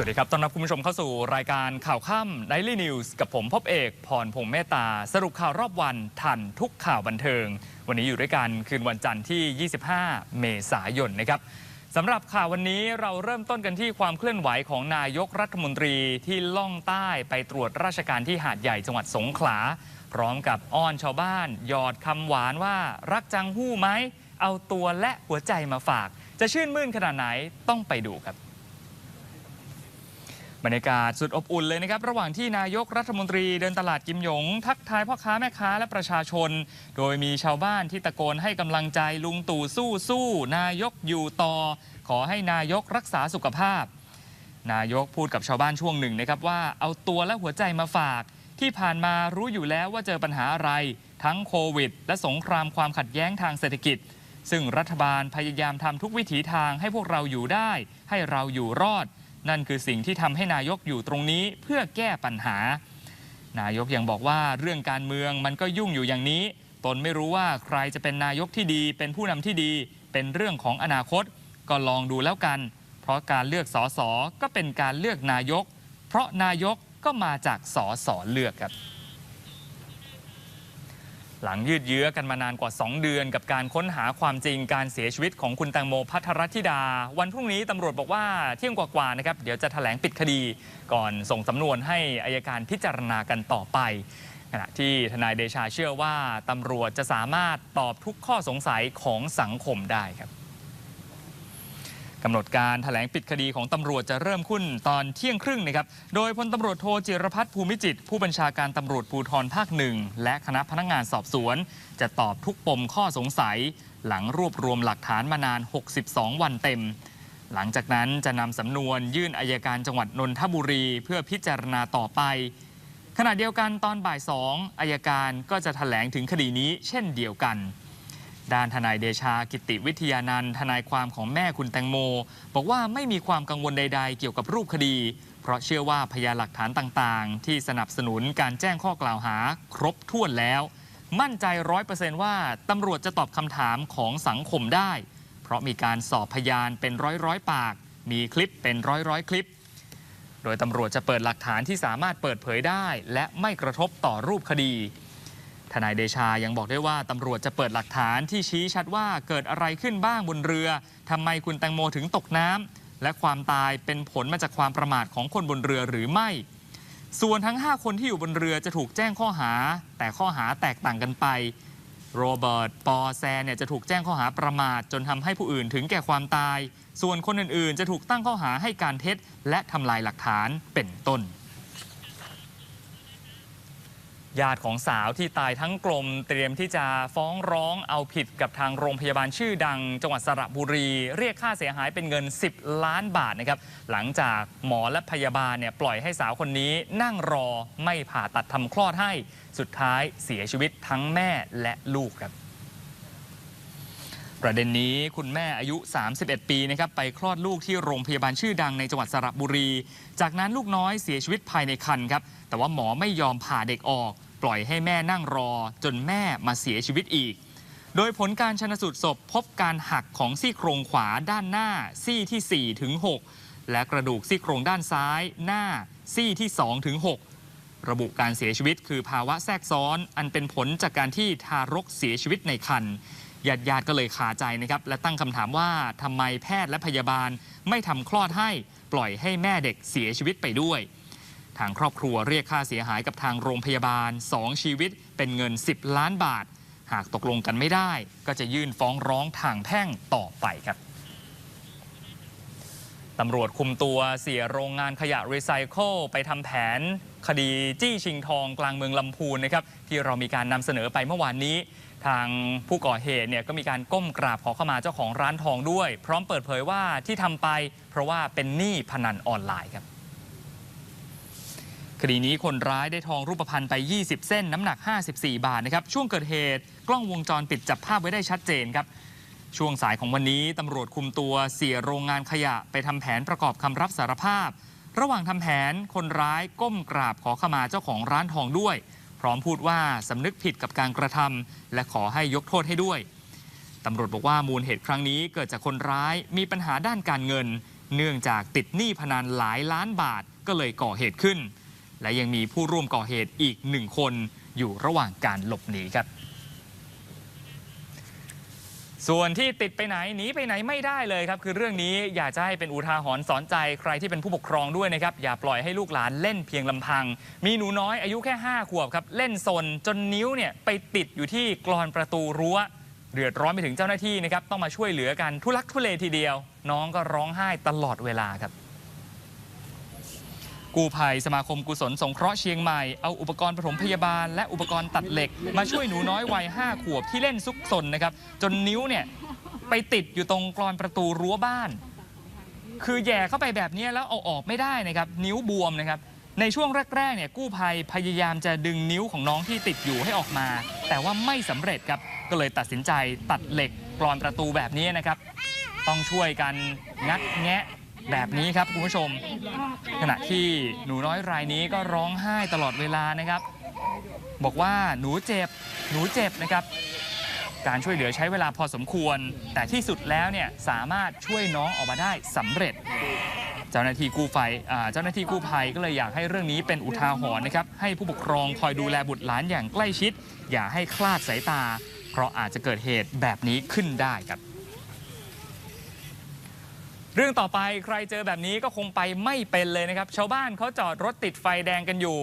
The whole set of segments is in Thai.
สวัสดีครับ ต้อนรับคุณผู้ชมเข้าสู่รายการข่าวค่ำ Daily News กับผมพบเอก พรพงษ์เมตตา สรุปข่าวรอบวันทันทุกข่าวบันเทิง วันนี้อยู่ด้วยกันคืนวันจันทร์ที่ 25 เมษายนนะครับสำหรับข่าววันนี้เราเริ่มต้นกันที่ความเคลื่อนไหวของนายกรัฐมนตรีที่ล่องใต้ไปตรวจราชการที่หาดใหญ่จังหวัดสงขลา พร้อมกับอ้อนชาวบ้าน หยอดคำหวานว่ารักจังหู้ไหมเอาตัวและหัวใจมาฝาก จะชื่นมื่นขนาดไหนต้องไปดูครับ บรรยากาศสุดอบอุ่นเลยนะครับ ระหว่างที่นายกรัฐมนตรีเดินตลาดกิมหยง ทักทายพ่อค้าแม่ค้าและประชาชน โดยมีชาวบ้านที่ตะโกนให้กำลังใจลุงตู่สู้สู้ นายกอยู่ต่อ ขอให้นายกรักษาสุขภาพ นายกพูดกับชาวบ้านช่วงหนึ่งนะครับว่าเอาตัวและหัวใจมาฝาก ที่ผ่านมารู้อยู่แล้วว่าเจอปัญหาอะไร ทั้งโควิด และสงครามความขัดแย้งทางเศรษฐกิจ ซึ่งรัฐบาลพยายามทำทุกวิถีทางให้พวกเราอยู่ได้ ให้เราอยู่รอด นั่นคือสิ่งที่ทำให้นายกอยู่ตรงนี้เพื่อแก้ปัญหา นายกยังบอกว่าเรื่องการเมืองมันก็ยุ่งอยู่อย่างนี้ ตนไม่รู้ว่าใครจะเป็นนายกที่ดี เป็นผู้นำที่ดี เป็นเรื่องของอนาคต ก็ลองดูแล้วกัน เพราะการเลือกสสก็เป็นการเลือกนายก เพราะนายกก็มาจากสสเลือกครับ หลังยืดเยื้อกันมานานกว่า 2 เดือน กับการค้นหาความจริงการเสียชีวิตของคุณแตงโมพัทรธิดา วันพรุ่งนี้ตำรวจบอกว่าเที่ยงกว่าๆนะครับเดี๋ยวจะแถลงปิดคดี ก่อนส่งสำนวนให้อายการพิจารณากันต่อไปขณะที่ทนายเดชาเชื่อว่าตำรวจจะสามารถตอบทุกข้อสงสัยของสังคมได้ครับ กำหนดการถแถลงปิดคดีของตำรวจจะเริ่มขึ้นตอนเที่ยงครึ่งนะครับ โดยพลตำรวจโทจิรพัฒน์ภูมิจิต ผู้บัญชาการตำรวจภูธรภาคหนึ่งและคณะพนักงานสอบสวน จะตอบทุกปมข้อสงสัย หลังรวบรวมหลักฐานมานาน 62 วันเต็ม หลังจากนั้นจะนำสำนวนยื่นอายการจังหวัดนนทบุรี เพื่อพิจารณาต่อไป ขณะเดียวกันตอนบ่ายสองอายการก็จะแถลงถึงคดีนี้เช่นเดียวกัน ด้านทนายเดชากิติวิทยานันทนายความของแม่คุณแตงโม บอกว่าไม่มีความกังวลใด ๆ เกี่ยวกับรูปคดี เพราะเชื่อว่าพยานหลักฐานต่างๆ ที่สนับสนุนการแจ้งข้อกล่าวหาครบถ้วนแล้ว มั่นใจร้อยเปอร์เซนต์ว่าตำรวจจะตอบคำถามของสังคมได้ เพราะมีการสอบพยานเป็นร้อยร้อยปาก มีคลิปเป็นร้อยร้อยคลิป โดยตำรวจจะเปิดหลักฐานที่สามารถเปิดเผยได้ และไม่กระทบต่อรูปคดี ทนายเดชายังบอกด้วยว่าตำรวจจะเปิดหลักฐานที่ชี้ชัดว่าเกิดอะไรขึ้นบ้างบนเรือทำไมคุณแตงโมถึงตกน้ำและความตายเป็นผลมาจากความประมาทของคนบนเรือหรือไม่ ส่วนทั้ง 5 คนที่อยู่บนเรือจะถูกแจ้งข้อหา แต่ข้อหาแตกต่างกันไป โรเบิร์ต ปอแซนเนี่ยจะถูกแจ้งข้อหาประมาทจนทำให้ผู้อื่นถึงแก่ความตาย ส่วนคนอื่นๆ จะถูกตั้งข้อหาให้การเท็จ และทำลายหลักฐานเป็นต้น ญาติของสาวที่ตายทั้งกลมเตรียมที่จะฟ้องร้องเอาผิดกับทางโรงพยาบาลชื่อดัง จังหวัดสระบุรี เรียกค่าเสียหายเป็นเงิน 10 ล้านบาทนะครับหลังจากหมอและพยาบาลเนี่ยปล่อยให้สาวคนนี้นั่งรอไม่ผ่าตัดทำคลอดให้ สุดท้ายเสียชีวิตทั้งแม่และลูกครับ ประเด็นนี้คุณแม่อายุ 31 ปีนะครับไปคลอดลูกที่โรงพยาบาลชื่อดังในจังหวัดสระบุรี จากนั้นลูกน้อยเสียชีวิตภายในครรภ์ครับ แต่ว่าหมอไม่ยอมผ่าเด็กออก ปล่อยให้แม่นั่งรอ จนแม่มาเสียชีวิตอีก โดยผลการชนสูตรศพพบการหักของซี่โครงขวาด้านหน้าซี่ที่4ถึง6และกระดูกซี่โครงด้านซ้ายหน้าซี่ที่2ถึง6ระบุการเสียชีวิตคือภาวะแทรกซ้อน อันเป็นผลจากการที่ทารกเสียชีวิตในครรภ์ ญาติญาติๆก็เลยคาใจนะครับ และตั้งคำถามว่าทำไมแพทย์และพยาบาลไม่ทำคลอดให้ปล่อยให้แม่เด็กเสียชีวิตไปด้วย ทางครอบครัวเรียกค่าเสียหายกับทางโรงพยาบาล 2 ชีวิตเป็นเงิน 10 ล้านบาท หากตกลงกันไม่ได้ ก็จะยื่นฟ้องร้องทางแพ่งต่อไปครับตำรวจคุมตัวเสียโรงงานขยะรีไซเคิลไปทำแผนคดีจี้ชิงทองกลางเมืองลำพูนนะครับที่เรามีการนำเสนอไปเมื่อวานนี้ ทางผู้ก่อเหตุเนี่ยก็มีการก้มกราบขอเข้ามาเจ้าของร้านทองด้วย พร้อมเปิดเผยว่าที่ทำไป เพราะว่าเป็นหนี้พนันออนไลน์ครับคดีนี้คนร้ายได้ทองรูปพรรณไป 20 เส้นน้ำหนัก 54 บาทนะครับช่วงเกิดเหตุกล้องวงจรปิดจับภาพไว้ได้ชัดเจนครับ ช่วงสายของวันนี้ตำรวจคุมตัวเสียโรงงานขยะไปทำแผนประกอบคำรับสารภาพ ระหว่างทำแผนคนร้ายก้มกราบขอขมาเจ้าของร้านทองด้วย พร้อมพูดว่าสำนึกผิดกับการกระทำและขอให้ยกโทษให้ด้วยตำรวจบอกว่ามูลเหตุครั้งนี้เกิดจากคนร้ายมีปัญหาด้านการเงิน เนื่องจากติดหนี้พนันหลายล้านบาทก็เลยก่อเหตุขึ้น และยังมีผู้ร่วมก่อเหตุอีกหนึ่งคนอยู่ระหว่างการหลบหนีครับ ส่วนที่ติดไปไหนหนีไปไหนไม่ได้เลยครับ คือเรื่องนี้อยากจะให้เป็นอุทาหรณ์สอนใจใครที่เป็นผู้ปกครองด้วยนะครับ อย่าปล่อยให้ลูกหลานเล่นเพียงลำพัง มีหนูน้อยอายุแค่ 5 ขวบครับ เล่นซนจนนิ้วเนี่ยไปติดอยู่ที่กรอนประตูรั้ว เดือดร้อนไปถึงเจ้าหน้าที่นะครับ ต้องมาช่วยเหลือกันทุลักทุเลทีเดียว น้องก็ร้องไห้ตลอดเวลาครับ กู้ภัยสมาคมกุศลสงเคราะห์เชียงใหม่ เอาอุปกรณ์ปฐมพยาบาล และอุปกรณ์ตัดเหล็ก มาช่วยหนูน้อยวัย5ขวบที่เล่นซุกซนนะครับ จนนิ้วเนี่ยไปติดอยู่ตรงกรอนประตูรั้วบ้าน คือแย่เข้าไปแบบนี้แล้วเอาออกไม่ได้นะครับ นิ้วบวมนะครับ ในช่วงแรกๆเนี่ยกู้ภัยพยายามจะดึงนิ้วของน้องที่ติดอยู่ให้ออกมา แต่ว่าไม่สำเร็จครับก็เลยตัดสินใจตัดเหล็กกรอนประตูแบบนี้นะครับ ต้องช่วยกันงัดแงะ แบบนี้ครับคุณผู้ชม ขณะที่หนูน้อยรายนี้ก็ร้องไห้ตลอดเวลานะครับ บอกว่าหนูเจ็บ หนูเจ็บนะครับ การช่วยเหลือใช้เวลาพอสมควร แต่ที่สุดแล้วเนี่ยสามารถช่วยน้องออกมาได้สำเร็จ เจ้าหน้าที่กู้ภัยอ่าเจ้าหน้าที่กู้ภัยก็เลยอยากให้เรื่องนี้เป็นอุทาหรณ์นะครับ ให้ผู้ปกครองคอยดูแลบุตรหลานอย่างใกล้ชิด อย่าให้คลาดสายตา เพราะอาจจะเกิดเหตุแบบนี้ขึ้นได้ครับ เรื่องต่อไปใครเจอแบบนี้ก็คงไปไม่เป็นเลยนะครับ ชาวบ้านเขาจอดรถติดไฟแดงกันอยู่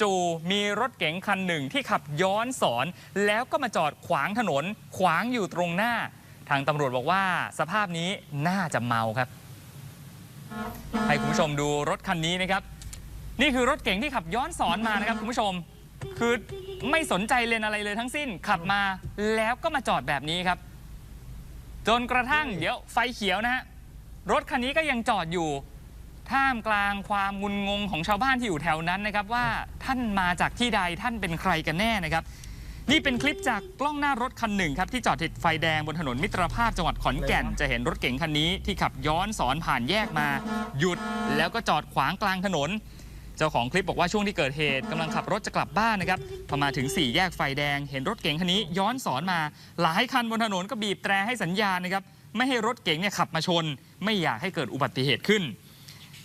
จู่ๆมีรถเก๋งคันหนึ่งที่ขับย้อนสอน แล้วก็มาจอดขวางถนน ขวางอยู่ตรงหน้า ทางตำรวจบอกว่าสภาพนี้น่าจะเมาครับ ให้คุณผู้ชมดูรถคันนี้นะครับ นี่คือรถเก๋งที่ขับย้อนสอนมานะครับคุณผู้ชม คือไม่สนใจเลนอะไรเลยทั้งสิ้นขับมาแล้วก็มาจอดแบบนี้ครับ จนกระทั่งเดี๋ยวไฟเขียวนะฮะ รถคันนี้ก็ยังจอดอยู่ ท่ามกลางความงุนงงของชาวบ้านที่อยู่แถวนั้นนะครับ ว่าท่านมาจากที่ใดท่านเป็นใครกันแน่นะครับ นี่เป็นคลิปจากกล้องหน้ารถคันหนึ่งครับที่จอดติดไฟแดงบนถนนมิตรภาพจังหวัดขอนแก่น จะเห็นรถเก๋งคันนี้ที่ขับย้อนสอนผ่านแยกมา หยุดแล้วก็จอดขวางกลางถนนเจ้าของคลิปบอกว่าช่วงที่เกิดเหตุกำลังขับรถจะกลับบ้านนะครับพอมาถึง 4 แยกไฟแดง เห็นรถเก๋งคันนี้ย้อนสอนมา หลายคันบนถนนก็บีบแตรให้สัญญาณนะครับ ไม่ให้รถเก๋งเนี่ยขับมาชน ไม่อยากให้เกิดอุบัติเหตุขึ้น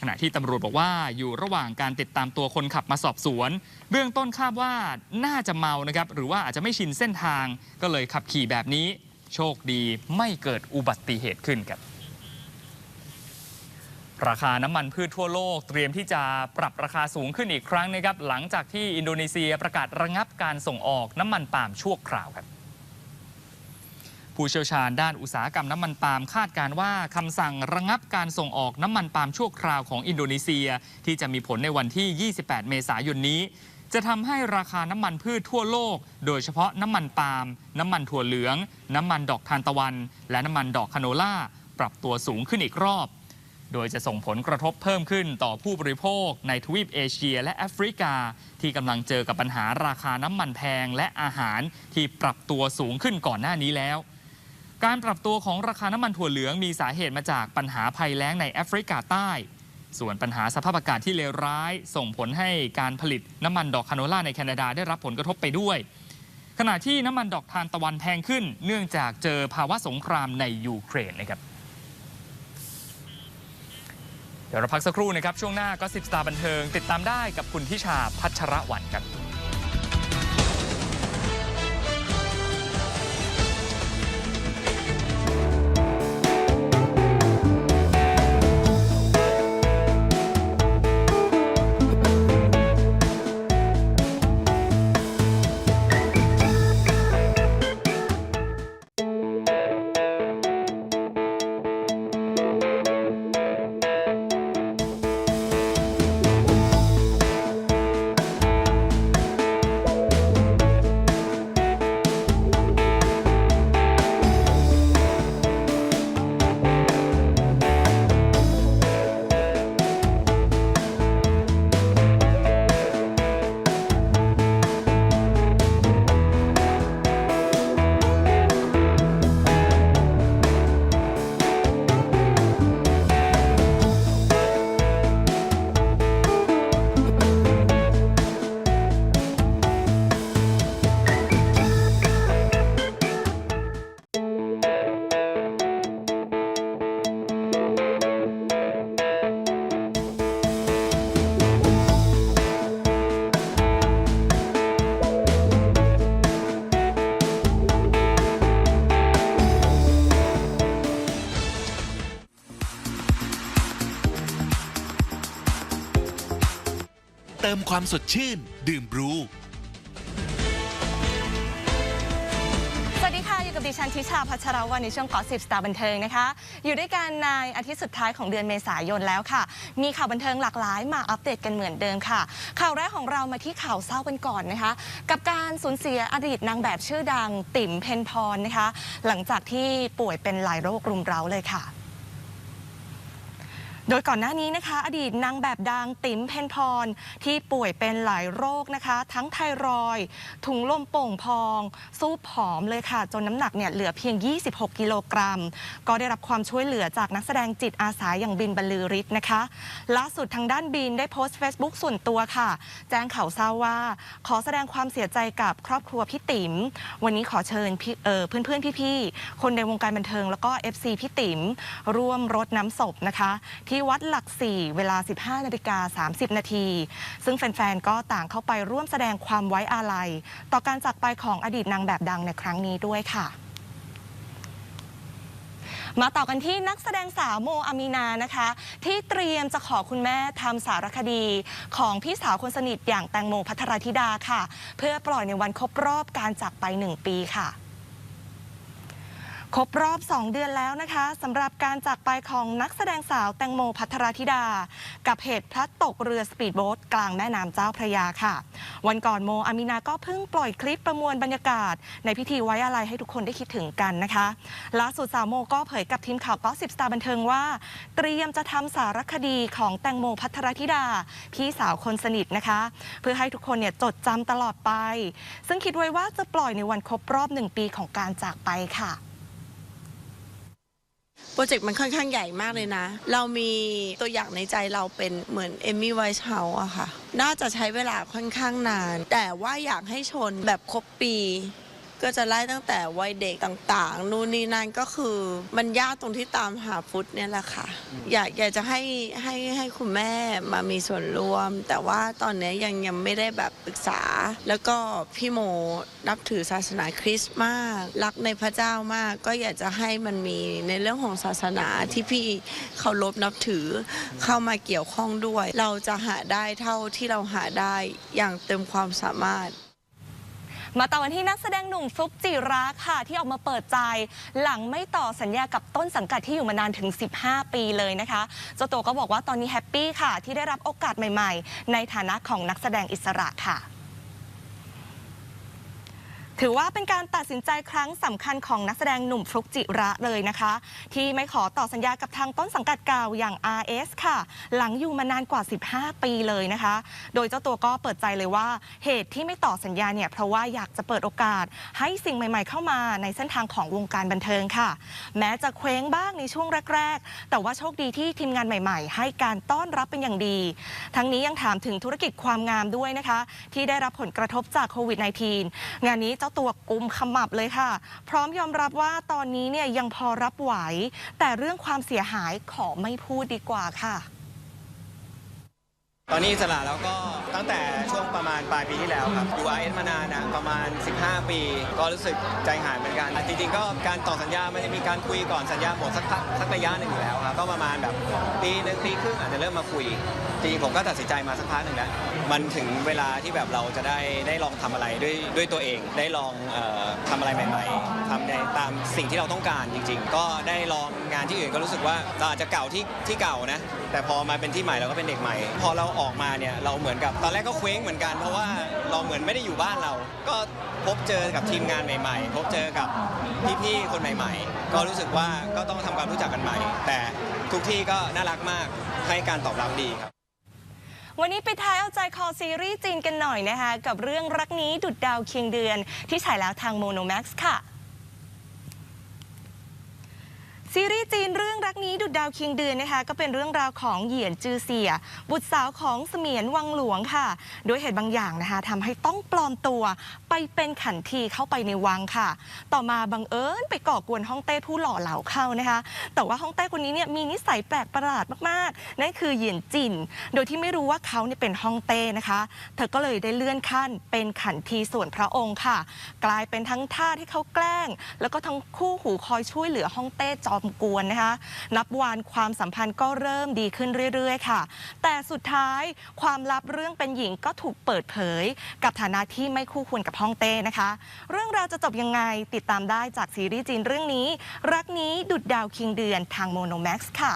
ขณะที่ตำรวจบอกว่าอยู่ระหว่างการติดตามตัวคนขับมาสอบสวน เบื้องต้นคาดว่าน่าจะเมานะครับหรือว่าอาจจะไม่ชินเส้นทาง ก็เลยขับขี่แบบนี้ โชคดีไม่เกิดอุบัติเหตุขึ้นครับราคาน้ำมันพืชทั่วโลกเตรียมที่จะปรับราคาสูงขึ้นอีกครั้งนะครับ หลังจากที่อินโดนีเซียประกาศระงับการส่งออกน้ำมันปาล์มชั่วคราวครับ ผู้เชี่ยวชาญด้านอุตสาหกรรมน้ำมันปาล์มคาดการว่าคำสั่งระงับการส่งออกน้ำมันปาล์มชั่วคราวของอินโดนีเซีย ที่จะมีผลในวันที่ 28 เมษายนนี้ จะทำให้ราคาน้ำมันพืชทั่วโลก โดยเฉพาะน้ำมันปาล์มน้ำมันถั่วเหลือง น้ำมันดอกทานตะวัน และน้ำมันดอกคาโนล่าปรับตัวสูงขึ้นอีกรอบ โดยจะส่งผลกระทบเพิ่มขึ้นต่อผู้บริโภคในทวีปเอเชียและแอฟริกา ที่กำลังเจอกับปัญหาราคาน้ำมันแพงและอาหารที่ปรับตัวสูงขึ้นก่อนหน้านี้แล้ว การปรับตัวของราคาน้ำมันถั่วเหลืองมีสาเหตุมาจากปัญหาภัยแล้งในแอฟริกาใต้ ส่วนปัญหาสภาพอากาศที่เลวร้าย ส่งผลให้การผลิตน้ำมันดอกคาโนล่าในแคนาดาได้รับผลกระทบไปด้วย ขณะที่น้ำมันดอกทานตะวันแพงขึ้น เนื่องจากเจอภาวะสงครามในยูเครนนะครับเดี๋ยวเราพักสักครู่นะครับ ช่วงหน้าก็สิบสตาร์บันเทิง ติดตามได้กับคุณทิชาพัชระวันครั ความสดชื่น ดื่มบรูสวัสดีค่ะ อยู่กับดิฉันทิชาพัชรวันในช่วงกอสิบสตาร์บันเทิงนะคะ อยู่ด้วยกันในอาทิตย์สุดท้ายของเดือนเมษายนแล้วค่ะ มีข่าวบันเทิงหลากหลายมาอัปเดตกันเหมือนเดิมค่ะ ข่าวแรกของเรามาที่ข่าวเศร้ากันก่อนนะคะ กับการสูญเสียอดีตนางแบบชื่อดังติ๋มเพนพรนะคะ หลังจากที่ป่วยเป็นหลายโรครุมเร้าเลยค่ะ โดยก่อนหน้านี้นะคะ อดีตนางแบบดังติ๋มเพนพร ที่ป่วยเป็นหลายโรคนะคะ ทั้งไทรอยด์ถุงลมโป่งพอง สู้ผอมเลยค่ะ จนน้ำหนักเนี่ยเหลือเพียง 26 กิโลกรัม ก็ได้รับความช่วยเหลือจากนักแสดงจิตอาสาอย่างบินบรรลือฤทธิ์นะคะล่าสุดทางด้านบินได้โพสต์ Facebook ส่วนตัวค่ะ แจ้งข่าวเศร้าว่า ขอแสดงความเสียใจกับครอบครัวพี่ติ๋มวันนี้ขอเชิญพี่เอ่อเพื่อนๆพี่ๆคนในวงการบันเทิงแล้วก็ FC พี่ติ๋มร่วมรดน้ำศพนะคะที่วัดหลักสี่เวลา 15นาฬิกา30 นาที ซึ่งแฟนๆ ก็ต่างเข้าไปร่วมแสดงความไว้อาลัย ต่อการจากไปของอดีตนางแบบดังในครั้งนี้ด้วยค่ะมาต่อกันที่นักแสดงสาวโมอามีนานะคะ ที่เตรียมจะขอคุณแม่ทำสารคดีของพี่สาวคนสนิทอย่างแตงโมพัทรธิดาค่ะ เพื่อปล่อยในวันครบรอบการจากไปหนึ่งปีค่ะ ครบรอบ 2 เดือนแล้วนะคะสำหรับการจากไปของนักแสดงสาวแตงโมพัทรธิดา กับเหตุพลัดตกเรือสปีดโบ๊ทกลางแม่น้ำเจ้าพระยาค่ะ วันก่อนโมอามินาก็เพิ่งปล่อยคลิปประมวลบรรยากาศ ในพิธีไว้อาลัยให้ทุกคนได้คิดถึงกันนะคะล่าสุดสาวโมก็เผยกับทีมข่าวก็สิบสตาร์บันเทิงว่า เตรียมจะทำสารคดีของแตงโมพัทรธิดา พี่สาวคนสนิทนะคะ เพื่อให้ทุกคนเนี่ยจดจำตลอดไป ซึ่งคิดไว้ว่าจะปล่อยในวันครบรอบหนึ่งปีของการจากไปค่ะ โปรเจกต์มันค่อนข้างใหญ่มากเลยนะ เรามีตัวอย่างในใจเราเป็นเหมือนเอมี่ไวท์เฮาส์อะค่ะ น่าจะใช้เวลาค่อนข้างนาน แต่ว่าอยากให้ชนแบบครบปี ก็จะไล่ตั้งแต่วัยเด็กต่างๆ นู่นนี่นั่นก็คือมันยากตรงที่ตามหาฟุตเนี่ยแหละค่ะ อยากอยากจะให้ให้ให้คุณแม่มามีส่วนร่วม แต่ว่าตอนเนี้ยยังยังไม่ได้แบบปรึกษา แล้วก็พี่โมนับถือศาสนาคริสต์มาก รักในพระเจ้ามาก ก็อยากจะให้มันมีในเรื่องของศาสนาที่พี่เคารพนับถือเข้ามาเกี่ยวข้องด้วย เราจะหาได้เท่าที่เราหาได้อย่างเต็มความสามารถ มาต่อกันที่นักแสดงหนุ่มฟลุกจิระค่ะ ที่ออกมาเปิดใจ หลังไม่ต่อสัญญากับต้นสังกัดที่อยู่มานานถึง 15 ปีเลยนะคะเจ้าตัวก็บอกว่าตอนนี้แฮปปี้ค่ะ ที่ได้รับโอกาสใหม่ ๆ ในฐานะของนักแสดงอิสระค่ะ ถือว่าเป็นการตัดสินใจครั้งสำคัญของนักแสดงหนุ่มฟลุกจิระเลยนะคะ ที่ไม่ขอต่อสัญญากับทางต้นสังกัดเก่าอย่าง RS ค่ะ หลังอยู่มานานกว่า 15 ปีเลยนะคะ โดยเจ้าตัวก็เปิดใจเลยว่าเหตุที่ไม่ต่อสัญญาเนี่ยเพราะว่าอยากจะเปิดโอกาส ให้สิ่งใหม่ ๆ เข้ามาในเส้นทางของวงการบันเทิงค่ะ แม้จะเคว้งบ้างในช่วงแรก ๆ แต่ว่าโชคดีที่ทีมงานใหม่ ๆ ให้การต้อนรับเป็นอย่างดี ทั้งนี้ยังถามถึงธุรกิจความงามด้วยนะคะ ที่ได้รับผลกระทบจากโควิด -19 งานนี้เจ้าตัวกุมขมับเลยค่ะ พร้อมยอมรับว่าตอนนี้เนี่ยยังพอรับไหว แต่เรื่องความเสียหายขอไม่พูดดีกว่าค่ะ ตอนนี้อิสระแล้วก็ตั้งแต่ช่วงประมาณปลายปีที่แล้วครับอยู่ RS มานานนะประมาณ 15 ปี ก็รู้สึกใจหายเหมือนกันจริงๆก็การต่อสัญญามันจะมีการคุยก่อนสัญญาหมดสักพักสักระยะหนึ่งอยู่แล้วครับก็ประมาณแบบปีหนึ่งปีครึ่งอาจจะเริ่มมาคุย จริงผมก็ตัดสินใจมาสักพักหนึ่งแล้วมันถึงเวลาที่แบบเราจะได้ได้ลองทำอะไรด้วยด้วยตัวเอง ได้ลองออทำอะไรใหม่ ๆทำในตามสิ่งที่เราต้องการจริง ๆ ก็ได้ลองงานที่อื่นก็รู้สึกว่าเราอาจจะเก่าที่ที่เก่านะ แต่พอมาเป็นที่ใหม่เราก็เป็นเด็กใหม่ พอเราออกมาเนี่ยเราเหมือนกับตอนแรกก็เคว้งเหมือนกันเพราะว่าเราเหมือนไม่ได้อยู่บ้านเรา ก็พบเจอกับทีมงานใหม่ ๆ พบเจอกับพี่ๆคนใหม่ ๆ ก็รู้สึกว่าก็ต้องทำความรู้จักกันใหม่ แต่ทุกที่ก็น่ารักมากให้การตอบรับดีครับ วันนี้ไปท้ายเอาใจคอซีรีส์จีนกันหน่อยนะคะ กับเรื่องรักนี้ดุดดาวเคียงเดือนที่ฉายแล้วทางโมโนแม็กซ์ค่ะ ซีรีส์จีนเรื่องรักนี้ดุดดาวเคียงเดือนนะคะ ก็เป็นเรื่องราวของเหยียนจือเสีย บุตรสาวของเสมียนวังหลวงค่ะ โดยเหตุบางอย่างนะคะทำให้ต้องปลอมตัว ไปเป็นขันทีเข้าไปในวังค่ะ ต่อมาบังเอิญไปก่อกวนฮ่องเต้ผู้หล่อเหลาเข้านะคะ แต่ว่าฮ่องเต้คนนี้เนี่ยมีนิสัยแปลกประหลาดมากๆ นั่นคือเหยียนจิน โดยที่ไม่รู้ว่าเขาเนี่ยเป็นฮ่องเต้นะคะ เธอก็เลยได้เลื่อนขั้นเป็นขันทีส่วนพระองค์ค่ะ กลายเป็นทั้งท่าที่เขาแกล้ง แล้วก็ทั้งคู่หูคอยช่วยเหลือฮ่องเต้จอมมกวนนะคะนับวันความสัมพันธ์ก็เริ่มดีขึ้นเรื่อยๆ ค่ะ แต่สุดท้ายความลับเรื่องเป็นหญิงก็ถูกเปิดเผย กับฐานะที่ไม่คู่ควรกับฮ่องเต้นะคะ เรื่องราวจะจบยังไงติดตามได้จากซีรีส์จีนเรื่องนี้ รักนี้ดุดดาวคิงเดือนทางโมโนแม็กซ์ค่ะ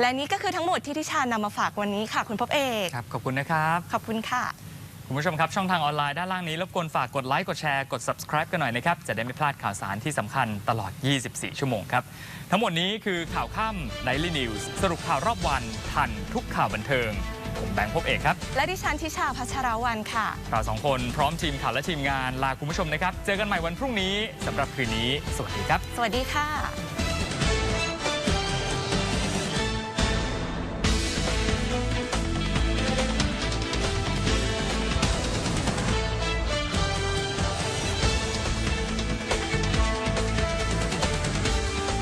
และนี่ก็คือทั้งหมดที่ทิชานำมาฝากวันนี้ค่ะ คุณพบเอก ครับ ขอบคุณนะครับ ขอบคุณค่ะ คุณผู้ชมครับ ช่องทางออนไลน์ด้านล่างนี้รบกวนฝากกดไลค์กดแชร์กด subscribe กันหน่อยนะครับ จะได้ไม่พลาดข่าวสารที่สำคัญตลอด 24 ชั่วโมงครับ ทั้งหมดนี้คือข่าวค่ำ Daily News สรุปข่าวรอบวัน ทันทุกข่าวบันเทิง ผมแบงค์พบเอกครับ และดิฉันทิชาพัชรวันค่ะ เราสองคนพร้อมทีมข่าวและทีมงานลาคุณผู้ชมนะครับ เจอกันใหม่วันพรุ่งนี้สำหรับคืนนี้ สวัสดีครับ สวัสดีค่ะ